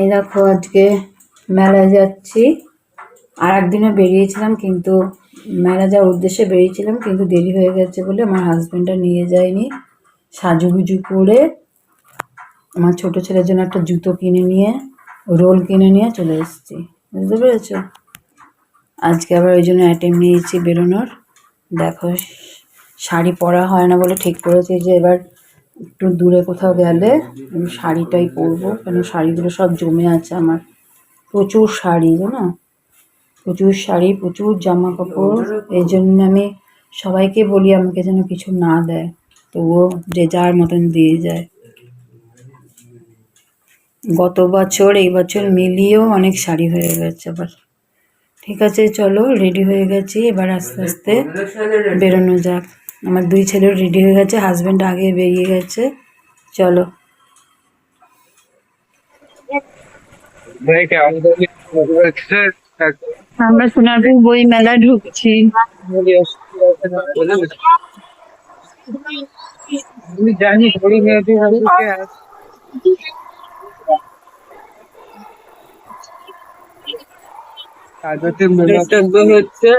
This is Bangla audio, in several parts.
এই দেখো আজকে মেলায় যাচ্ছি। আর একদিনও বেরিয়েছিলাম কিন্তু মেলা যাওয়ার উদ্দেশ্যে বেরিয়েছিলাম কিন্তু দেরি হয়ে গেছে বলে আমার হাজব্যান্ডটা নিয়ে যায়নি। সাজুগুজু করে আমার ছোট ছেলের জন্য একটা জুতো কিনে নিয়ে, রোল কিনে নিয়ে চলে এসেছি। বুঝতে পেরেছ? আজকে আবার ওই জন্য অ্যাটেম্প নিয়েছি বেরোনোর। দেখো, শাড়ি পরা হয় না বলে ঠিক করেছি যে এবার একটু দূরে কোথাও গেলে আমি শাড়িটাই পরবো, কেন শাড়িগুলো সব জমে আছে আমার। প্রচুর শাড়ি, জানো? প্রচুর শাড়ি, প্রচুর জামা কাপড় এই জন্য আমি সবাইকে বলি, আমাকে যেন কিছু না দেয়। তবুও যে যার মতন দিয়ে যায়। গত বছর, এই বছর মিলিয়েও অনেক শাড়ি হয়ে গেছে আবার। ঠিক আছে, চলো রেডি হয়ে গেছি। এবার আস্তে আস্তে বেরোনো যাক। আমার দুই ছেলেও রেডি হয়ে গেছে হাজব্যান্ড আগে বেরিয়ে গেছে। চলো। আমরা সোনারপুর বই মেলা ঢুকছি। জানি মেয়েটি হচ্ছে।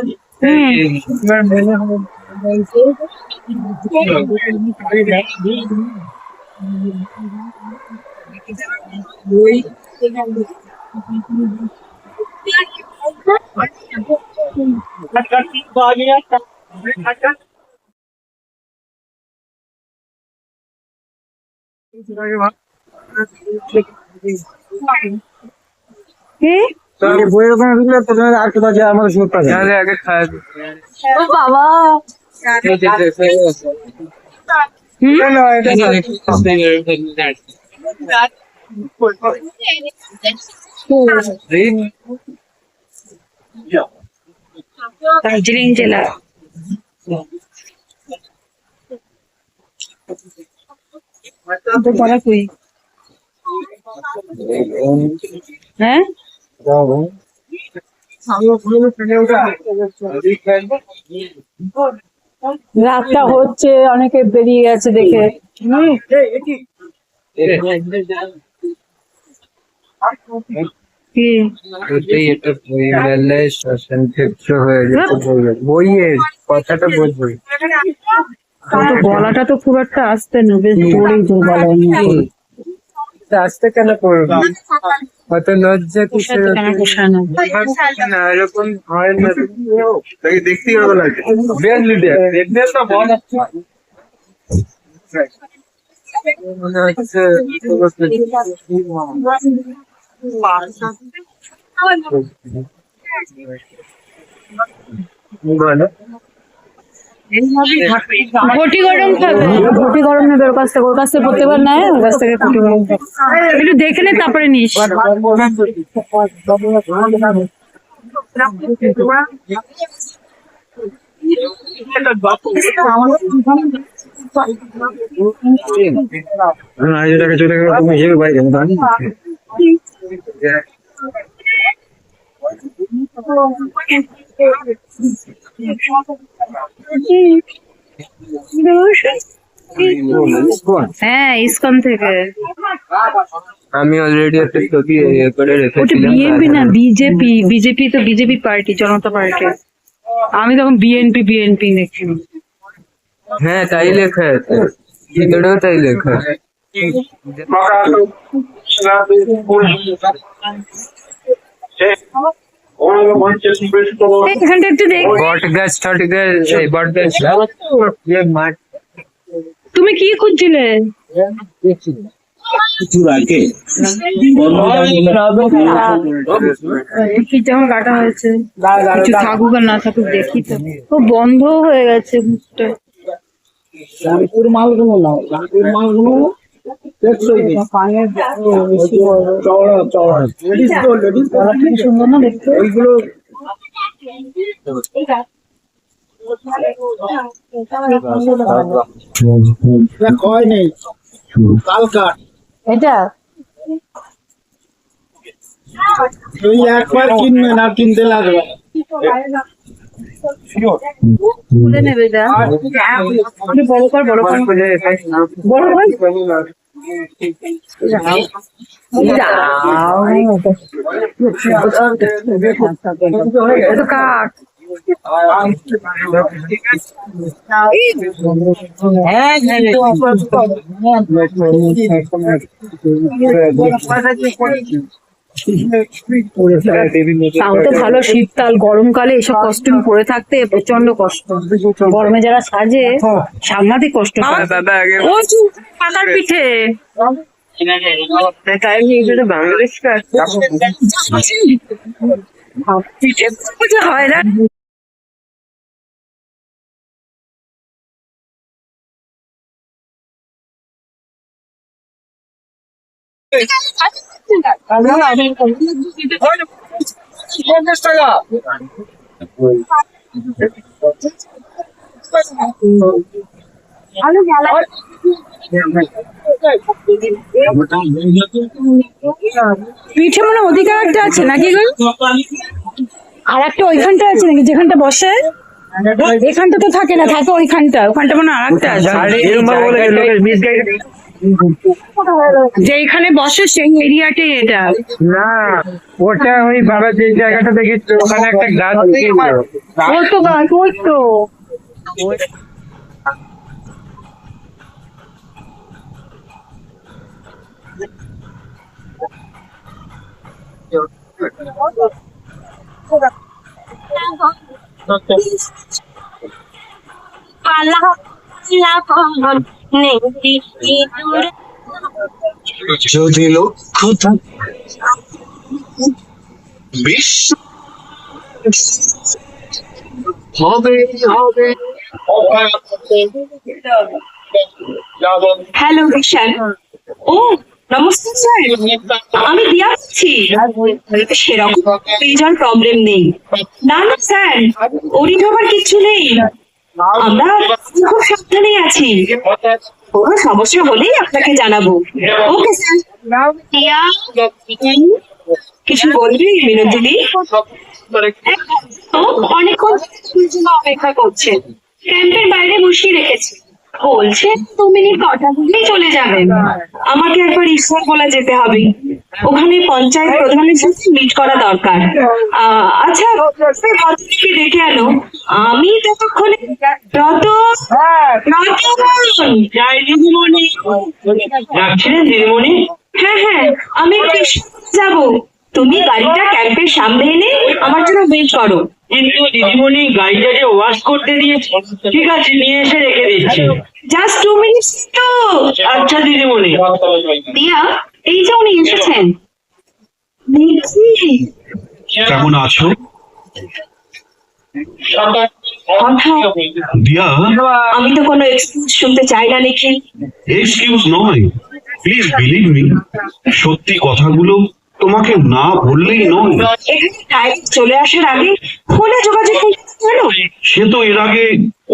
কি বইয়ের ওখানে ঢুকলে প্রথমে আর কোথাও যায় আমাদের সুযোগ পাবে আগে খাওয়া বাবা! দার্জিলিং জেলা তো বলা কই হ্যাঁ রাতটা হচ্ছে অনেকে বেরিয়ে গেছে দেখে। হয়ে বইয়ের বইয়ের কথাটা বলবই গলাটা তো খুব একটা আসতে না বেশ আসতে কেন করব? কত লজ্জা কিসের এরকম হয় না। তাকে দেখতেই ভালো লাগে। বেশ লিডার দেখতে তো বল মনে হচ্ছে বলো। ঘটি গরম খাবে ঘটি গরম নেবে ওর কাছ থেকে ওর কাছ থেকে প্রত্যেকবার নেয় ওর কাছ থেকে ঘটি গরম একটু দেখে নে তারপরে নিস বাইরে হ্যাঁ ইসকন থেকে। আমি অলরেডি একটা ছবি করে ওটা রেখেছিলাম বিএনপি না বিজেপি বিজেপি তো বিজেপি পার্টি জনতা পার্টি আমি তখন বিএনপি বিএনপি দেখছি হ্যাঁ তাই লেখা আছে। ভিতরেও তাই লেখা আছে। এখানটা একটু দেখ বট গাছ টট গাছ বট গাছ মাঠ তুমি কি খুঁজছিলে? যেমন কাটা হয়েছে। কিছু থাকুক আর না থাকুক দেখি তো। ও বন্ধ হয়ে গেছে মুখটা। রামপুর মালগুলো নাও। রামপুর মালগুলো টেকসই নেই চওড়া চওড়া। লেডিস তো লেডিস কি সুন্দর না দেখতে? ওইগুলো এটা কয় নেই? কালকার। এটা? তুই একবার কিনবে না কিনতে লাগবে। বড় বড় বড় কর কাক তাও তো ভালো শীতকাল গরমকালে এসব কস্টিউম পরে থাকতে প্রচণ্ড কষ্ট। গরমে যারা সাজে সাংঘাতিক কষ্ট হয়। পাকার পিঠে। বাংলাদেশ হয় না। পিঠে মনে হয় ওদিকে একটা আছে নাকি গো আর একটা ওইখানটা আছে নাকি যেখানটা বসে এখানটা তো থাকে না থাকে ওইখানটা ওখানটা মনে হয় আর একটা আছে যে এখানে বসে সেই এরিয়াটাই এটা। না ওটা ওই বাবা যে জায়গাটা দেখেছিল ওখানে একটা গাছ ছিল। ওই তো গাছ ওই তো। যদি লক্ষ্য থাকে হ্যালো বিশাল ও, নমস্কার, স্যার। আমি দিয়া বলছি, সেরকম প্রবলেম নেই। না না, স্যার ওরিট হবার কিছু নেই। আমরা খুব সাবধানে আছি। কোনো সমস্যা হলেই আপনাকে জানাব। Okay sir. কিছু বলবি মিনন অনেকক্ষণ জন্য অপেক্ষা করছে। ক্যাম্পের বাইরে বসিয়ে রেখেছে। বলছে দু মিনিট কথা বলেই চলে যাবেন। আমাকে একবার ঈশ্বর বলা যেতে হবে। ওখানে পঞ্চায়েত প্রধানের সাথে মিট করা দরকার। আহ, আচ্ছা ভদ্রকে ডেকে আনো। আমি ততক্ষণে জয় দিদিমণি। রাখছিলেন দিদিমণি? হ্যাঁ হ্যাঁ আমি একটু যাব। তুমি গাড়িটা ক্যাম্পের সামনে এনে আমার জন্য ওয়েট করো। কিন্তু দিদিমণি গাড়িটা যে ওয়াশ করতে দিয়েছে ঠিক আছে নিয়ে এসে রেখে দিচ্ছি। জাস্ট টু মিনিটস তো। আচ্ছা দিদিমণি। দিয়া এই যে উনি এসেছেন। দেখছি কেমন আছো? দিয়া আমি তো কোনো এক্সকিউজ শুনতে চাই না নিখিল এক্সকিউজ নয়। প্লিজ বিলিভ মি সত্যি কথাগুলো তোমাকে না বললেই নয়। এখানে ডাইরেক্ট চলে আসার আগে ফোনে যোগাযোগ করতে সে তো এর আগে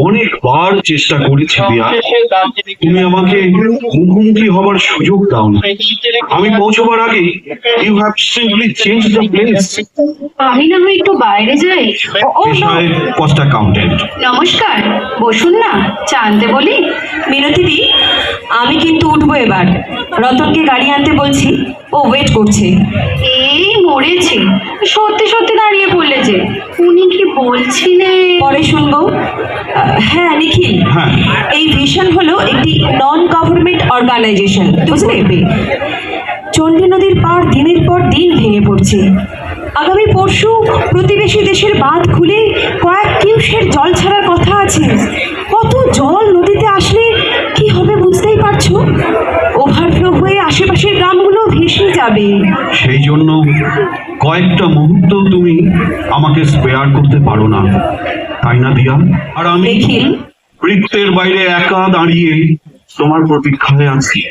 অনেকবার চেষ্টা করেছি দিয়া। তুমি আমাকে মুখোমুখি হবার সুযোগ দাও না। আমি পৌঁছবার আগে you have simply change the place আমি না হয় একটু বাইরে যাই। ও, কস্ট অ্যাকাউন্টেন্ট নমস্কার বসুন না চা আনতে বলি। মিনতি দি আমি কিন্তু উঠবো এবার। রতনকে গাড়ি আনতে বলছি। ও ওয়েট করছে। এই মরেছে। সত্যি সত্যি দাঁড়িয়ে পড়লে যে। উনি কি বলছিলেন? পরে শুনব। হ্যাঁ নিখিল। হ্যাঁ। এই ভিশন হলো একটি নন গভর্নমেন্ট অর্গানাইজেশন বুঝলে? চণ্ডী নদীর পাড় দিনের পর দিন ভেঙে পড়ছে। আগামী পরশু প্রতিবেশী দেশের বাঁধ খুলে কয়েক কিউসের জল ছাড়ার কথা আছে। কত জল নদীতে আসলে কি হবে বুঝতেই পারছ? ওভারফ্লো হয়ে আশেপাশের ভেসে যাবে। সেই জন্য কয়েকটা মুহূর্ত তুমি আমাকে স্পেয়ার করতে পারো না। তাই না দিয়া? আর আমি নিখিল। বৃত্তের বাইরে একা দাঁড়িয়ে তোমার প্রতীক্ষায় আছি।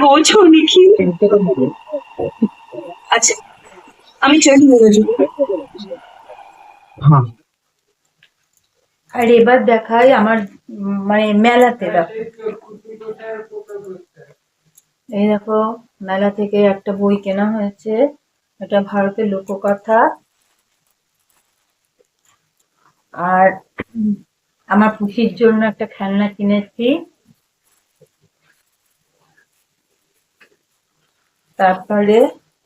বোঝো নিখিল। আচ্ছা আমি চলি হ্যাঁ। আর এবার দেখাই আমার মানে মেলাতে দেখো। এই দেখো, মেলা থেকে একটা বই কেনা হয়েছে। এটা ভারতের লোককথা। আর আমার পুষির জন্য একটা খেলনা কিনেছি। তারপরে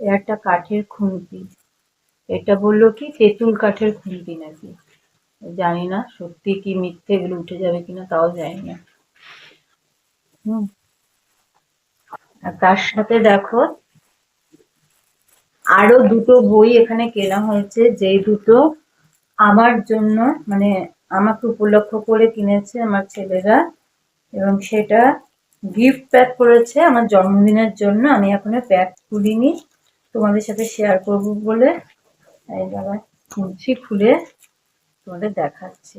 একটা কাঠের খুন্তি। এটা বলল কি, তেঁতুল কাঠের খুন্তি নাকি? জানি না সত্যি কি মিথ্যে এগুলো উঠে যাবে কিনা তাও জানি না হুম। আর তার সাথে দেখো, আরও দুটো বই এখানে কেনা হয়েছে, যেই দুটো আমার জন্য মানে আমাকে উপলক্ষ করে কিনেছে আমার ছেলেরা, এবং সেটা গিফট প্যাক করেছে আমার জন্মদিনের জন্য। আমি এখনও প্যাক করিনি তোমাদের সাথে শেয়ার করব বলে। এই দাদা খুলছি খুলে তোমাদের দেখাচ্ছি।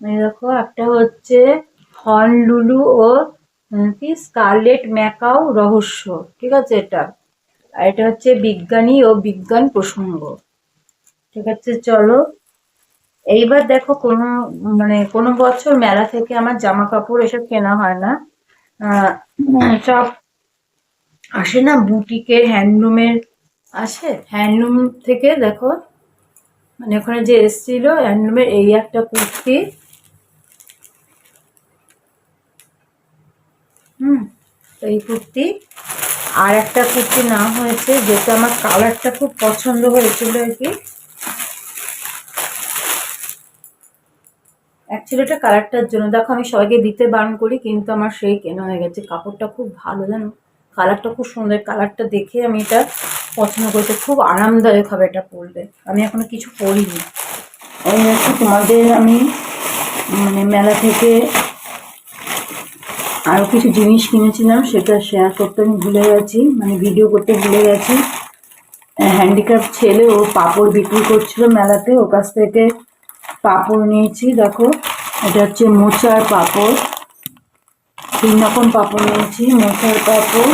দেখো একটা হচ্ছে হনলুলু ও উম, কি? স্কারলেট ম্যাকাও রহস্য। ঠিক আছে এটা? আর এটা হচ্ছে বিজ্ঞানী ও বিজ্ঞান প্রসঙ্গ। ঠিক আছে, চলো। এইবার দেখো কোনো মানে কোনো বছর মেলা থেকে আমার জামা কাপড় এসব কেনা হয় না। সব আসে না বুটিকের, হ্যান্ডলুমের? আসে? হ্যান্ডলুম থেকে দেখো। মানে ওখানে যে এসেছিল, হ্যান্ডলুমের এই একটা কুর্তি। হুম এই কুর্তি। আর একটা কুর্তি না হয়েছে যেটা আমার কালারটা খুব পছন্দ হয়েছিল আর কি। অ্যাকচুয়ালি এটা কালারটার জন্য। দেখো, আমি সবাইকে দিতে বারণ করি, কিন্তু আমার সেই কেনা হয়ে গেছে। কাপড়টা খুব ভালো, জানো? কালারটা খুব সুন্দর। কালারটা দেখে আমি এটা পছন্দ করেছি। খুব আরামদায়ক হবে এটা পরলে। আমি এখনও কিছু পরিনি। হচ্ছে তোমাদের আমি মানে মেলা থেকে আরও কিছু জিনিস কিনেছিলাম, সেটা শেয়ার করতে আমি ভুলে গেছি মানে ভিডিও করতে ভুলে গেছি। হ্যান্ডিক্রাফট ছেলে, ও পাপড় বিক্রি করছিল মেলাতে, ওর কাছ থেকে পাপড় নিয়েছি, দেখো। এটা হচ্ছে মোচার পাপড়। তিন রকম পাপড় নিয়েছি, মোচার পাপড়।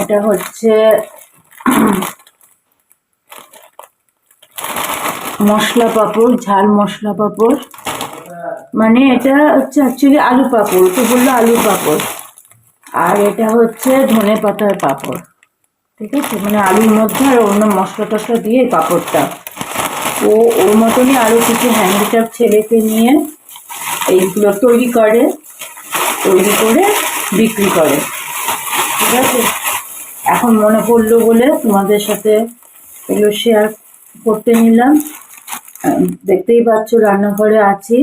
এটা হচ্ছে মশলা পাপড়, ঝাল মশলা পাপড়। মানে এটা হচ্ছে অ্যাকচুয়ালি আলু পাঁপড় তো বলল আলু পাঁপড়। আর এটা হচ্ছে ধনে পাতার পাঁপড়, ঠিক আছে? মানে আলুর মধ্যে আর অন্য মশলা টশলা দিয়ে পাঁপড়টা। ও, ওর মতনই আরও কিছু হ্যান্ডিক্রাফট ছেলেকে নিয়ে এইগুলো তৈরি করে তৈরি করে বিক্রি করে, ঠিক আছে? এখন মনে পড়ল বলে তোমাদের সাথে এগুলো শেয়ার করতে নিলাম। দেখতেই পাচ্ছ রান্নাঘরে আছি।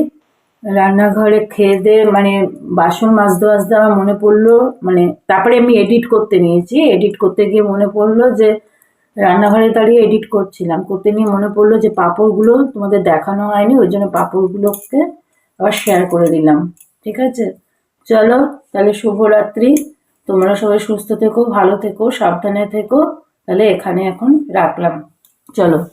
রান্নাঘরে খেয়ে দিয়ে মানে বাসন মাজতে মাজতে আমার মনে পড়ল মানে তারপরে আমি এডিট করতে নিয়েছি। এডিট করতে গিয়ে মনে পড়ল যে, রান্নাঘরে দাঁড়িয়ে এডিট করছিলাম। করতে নিয়ে মনে পড়ল যে, পাঁপড়গুলো তোমাদের দেখানো হয়নি, ওই জন্য পাঁপড়গুলোকে আবার শেয়ার করে দিলাম। ঠিক আছে? চলো, তাহলে শুভরাত্রি। তোমরা সবাই সুস্থ থেকো, ভালো থেকো, সাবধানে থেকো। তাহলে এখানে এখন রাখলাম। চলো।